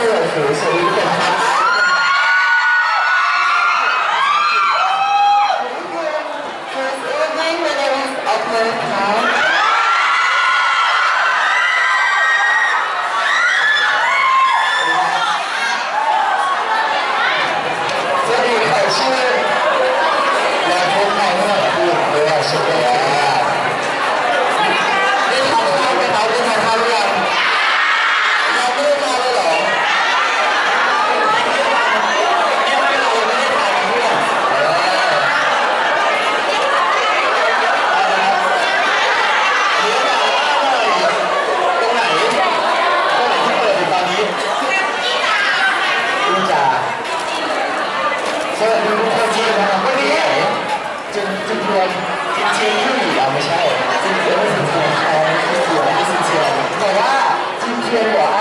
Hello, sir. Yeah.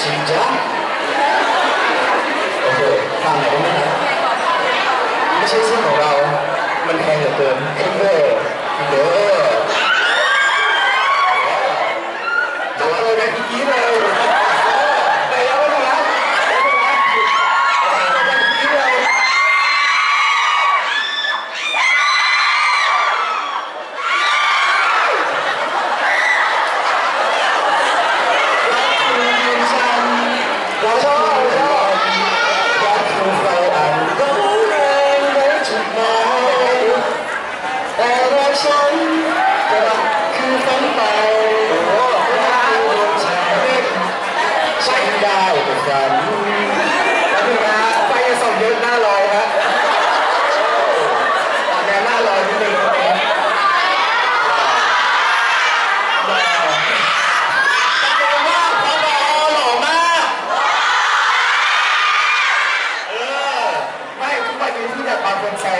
ชินจ้าโอเคฟังไหนก็ไม่นะไม่ใช่เสียงของเรา มันแพงเหลือเกิน website.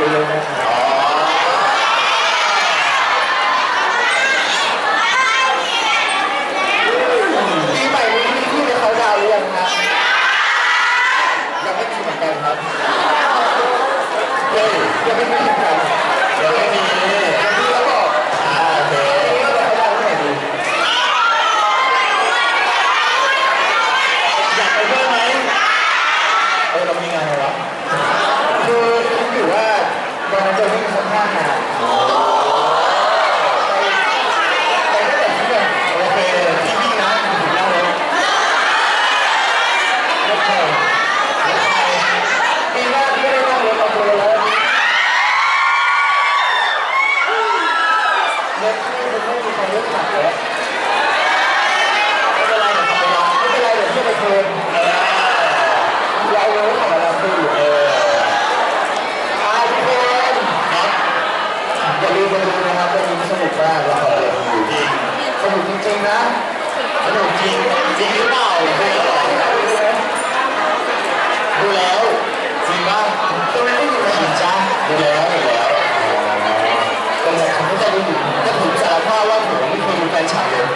Thank you. ขนมจริงจริงหรือเปล่าดูแลยวเหรอดูแล้วจริงป่ะตรงนั้ไม่มีใครเห็นจ้าดูแล้วดูแล้วแต่ผมก็จะดูถ้าผมสารภาพว่าผมไม่เคยดูแฟนฉันเลย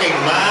fucking man.